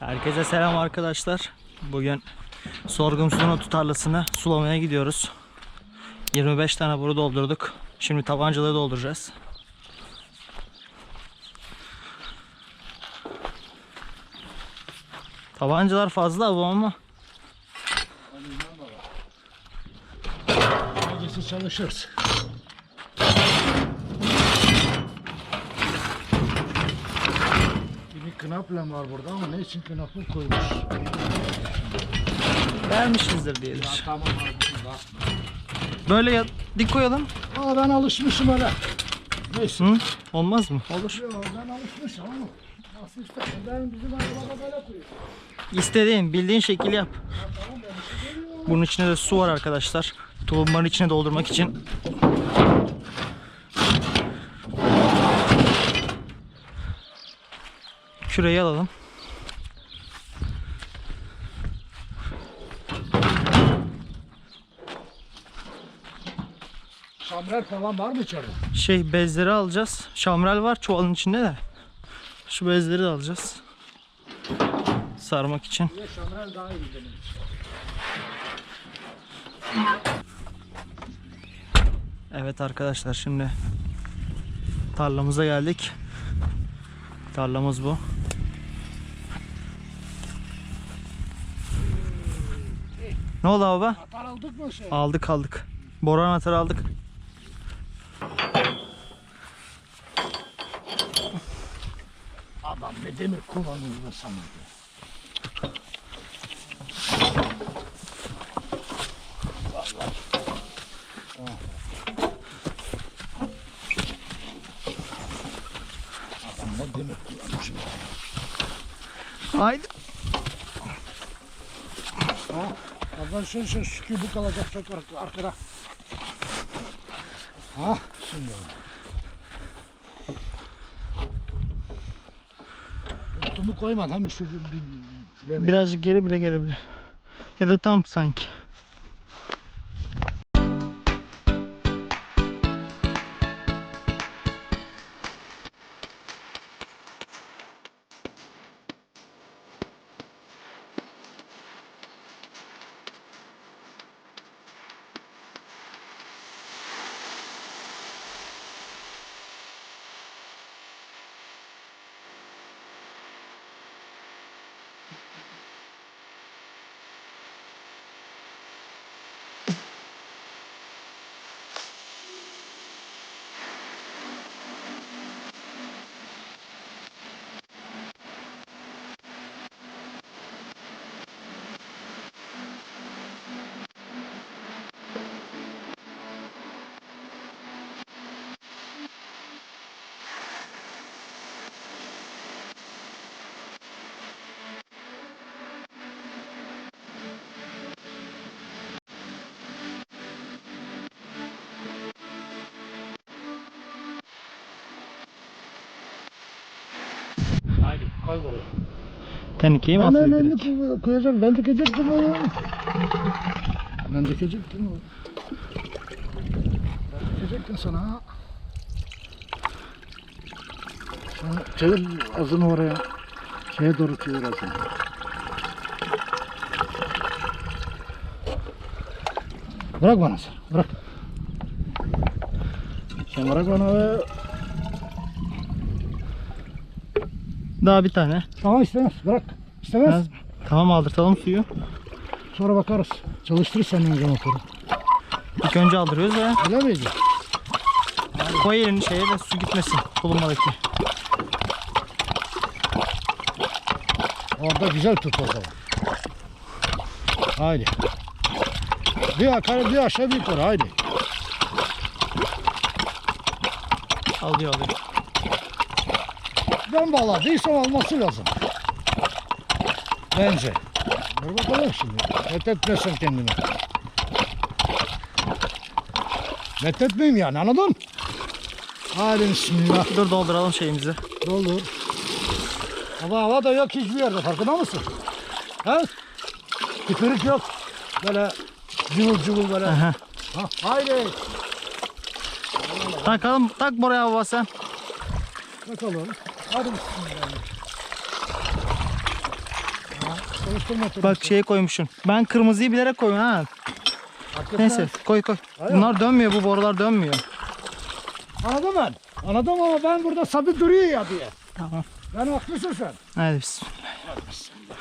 Herkese selam arkadaşlar. Bugün sorgun sunu tutarlısını sulamaya gidiyoruz. 25 tane boru doldurduk. Şimdi tabancaları dolduracağız. Tabancalar fazla bu ama Gecesi çalışırız. Bir knaplen var burada ama ne için knaplen koymuş? vermişizdir diyedir. Tamam abi. Böyle ya- dik koyalım. Aa ben alışmışım öyle. Neyse. Hı? Olmaz mı? Olur. Yo, ben alışmışım ama. Nasıl istersen ben bizim arabada böyle koyuyorum. İstediğin, bildiğin şekil yap. Bunun içine de su var arkadaşlar. Tulumların içine doldurmak için. Küreyi alalım. Şamrel falan var mı içeride? Şey bezleri alacağız. Şamrel var çuvalın içinde de. Şu bezleri de alacağız. Sarmak için. Niye şamrel daha iyi için. Evet arkadaşlar şimdi tarlamıza geldik. Tarlamız bu. Ne oldu baba? Atar aldık mı şey? Aldık aldık. Boran atar aldık. Adam ne ne demir kullanmış. Haydi. Oradan şöyle şöyle şu kübü kalacak çok ar- arkada. Ha şimdi. Tumu koymadan şu bir, bir, bir, Birazcık geri bile gelebilir. Ya da tam sanki. Buraya. Tenikeyi mi Ben atıyor elini direkt? koy- koyacağım. Ben dikecektim onu. Ben dikecektim onu. Ben dikecektim sana. ha. Sen çevir azını oraya. Şeye doğru çevir azını. Bırak bana sen. Bırak. Sen bırak bana ve... Daha bir tane. Tamam istemez. Bırak. İstemez. Biraz- Tamam aldırtalım suyu. Sonra bakarız. Çalıştırırsan önce motoru. İlk önce aldırıyoruz ve Öyle miydi? koy elini şeye de su gitmesin. Tulummadaki. Orada güzel tut o zaman. Haydi. Bir yukarı bir aşağı bir yukarı haydi. Alıyor alıyor. Ben bağladıysam alması lazım. Bence. Dur bakalım şimdi. Met etmezsem kendimi. Met etmeyeyim yani anladın? Hadi bismillah. Dur dolduralım şeyimizi. Doldur. Hava hava da yok hiçbir yerde farkında mısın? Ha? Tükürük yok. Böyle cıvıl cıvıl böyle. Aha. Ha, haydi. Takalım tak buraya baba sen. Bakalım. Hadi bismillah. Bak şeye koymuşsun. Ben kırmızıyı bilerek koyuyorum ha. Neyse koy koy. Hayır. Bunlar dönmüyor bu borular dönmüyor. Anladım ben. Anladım ama ben burada sabit duruyor ya diye. Tamam. Ben haklısın sen. Hadi bismillah.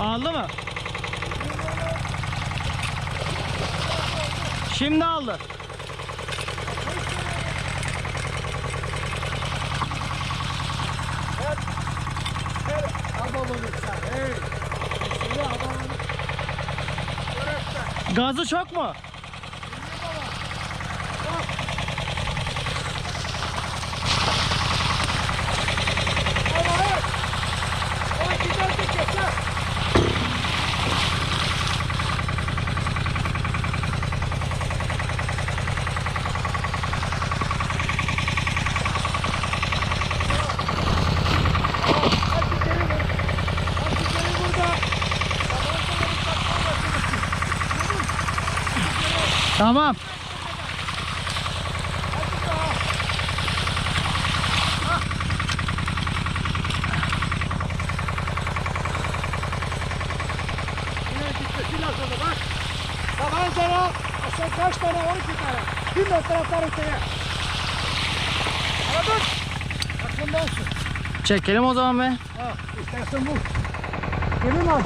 Aldı mı? Şimdi aldı. Gazı çok mu? Tamam. Tamam sana. Sen kaç tane? 12 tane. Atar öteye. Anladın? Aklında olsun. Çekelim o zaman be. Ha, istersen bu. Gelin al.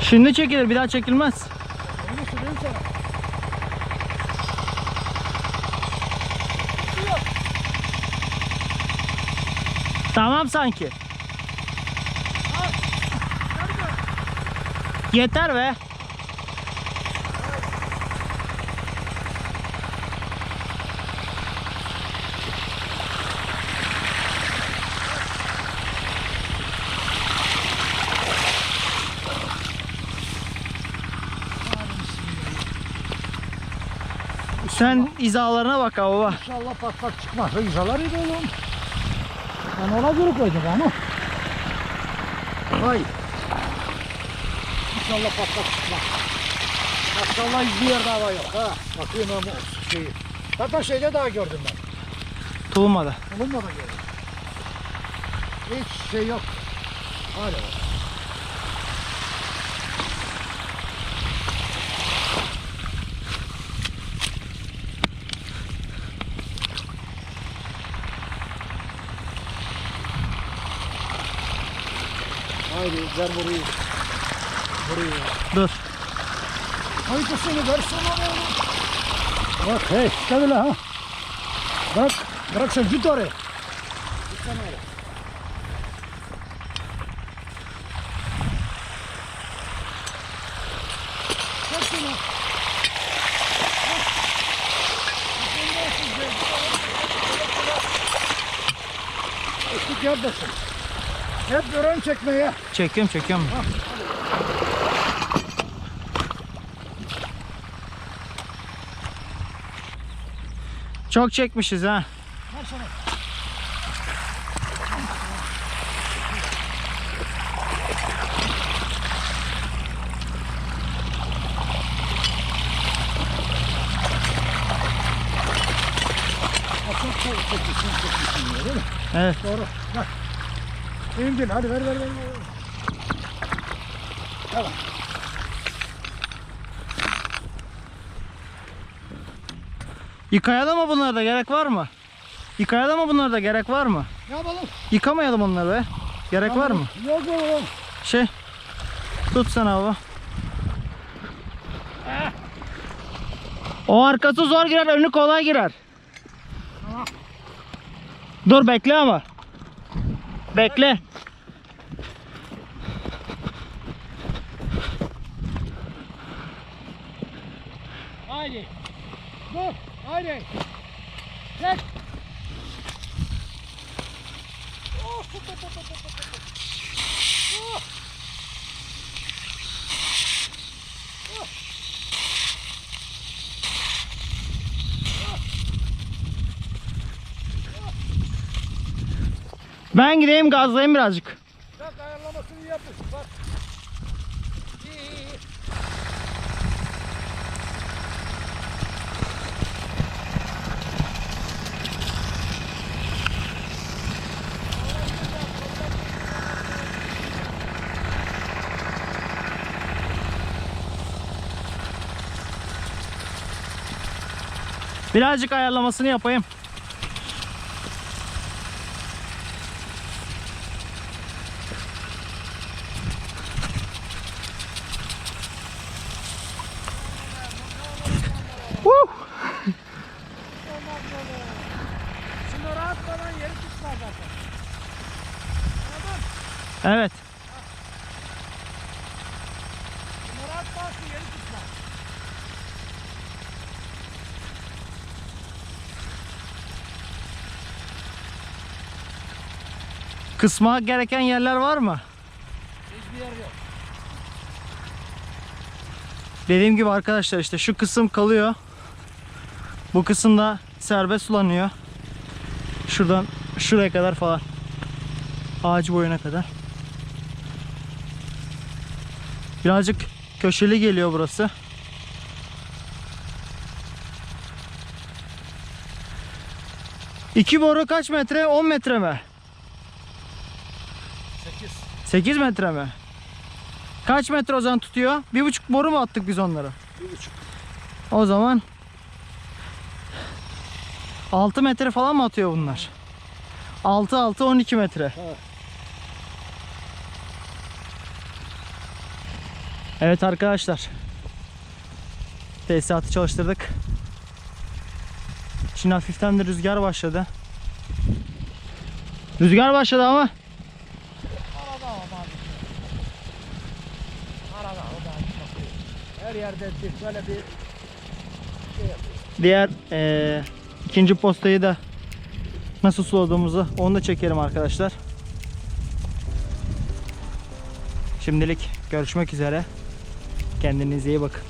Şimdi çekilir bir daha çekilmez. Onu söyleyeyim sana. Tamam sanki. Yeter be. Sen izalarına bak ha baba. İnşallah patlak çıkmaz. Hıyzalar iyi oğlum. Ben ona göre koydum ama. Vay. İnşallah patlak çıkmaz. Maşallah hiçbir yerde hava yok. Ha. Bakıyorum ama şeyi. Zaten şeyde daha gördüm ben. Tulumada. Bulunma da gördüm. Hiç şey yok. Hala var. Haydi ver burayı. Burayı. Dur. Haritasını versene oğlum. Bak hey işte böyle ha. Bırak. Bırak sen git oraya. Git sen oraya. Çek şunu. Eksik yerdesin. Hep ön çekmeye. Çekiyorum çekiyorum. Çok çekmişiz ha. Ha, Çok değil mi? Evet. Doğru. Bak. İndir, hadi ver ver ver. Tamam. Yıkayalım mı bunları da gerek var mı? Yıkayalım mı bunları da gerek var mı? Ne yapalım? Yıkamayalım onları be. Gerek var mı? Yok oğlum. Şey. Tut sen abi. O arkası zor girer, önü kolay girer. Dur bekle ama. Bekle. Haydi. Dur. Haydi. Çek. Oh, hop, hop, hop, hop. Oh. Oh. Ben gideyim gazlayayım birazcık. Bak ayarlamasını yapın. Bak. İyi iyi iyi. Birazcık ayarlamasını yapayım. Kısma gereken yerler var mı? Hiçbir yer yok. Dediğim gibi arkadaşlar işte şu kısım kalıyor. Bu kısım da serbest sulanıyor. Şuradan şuraya kadar falan. Ağaç boyuna kadar. Birazcık köşeli geliyor burası. İki boru kaç metre? 10 metre mi? 8. 8 metre mi? Kaç metre o zaman tutuyor? Bir buçuk boru mu attık biz onlara? Bir buçuk. O zaman 6 metre falan mı atıyor bunlar? 6 6 12 metre. Evet. Evet arkadaşlar. Tesisatı çalıştırdık. Şimdi hafiften de rüzgar başladı. Rüzgar başladı ama Arada ama. Arada o da bakıyor. Bir böyle bir şey yapıyor. diğer eee, ikinci postayı da nasıl suladığımızı onu da çekerim arkadaşlar. Şimdilik görüşmek üzere. Kendinize iyi bakın.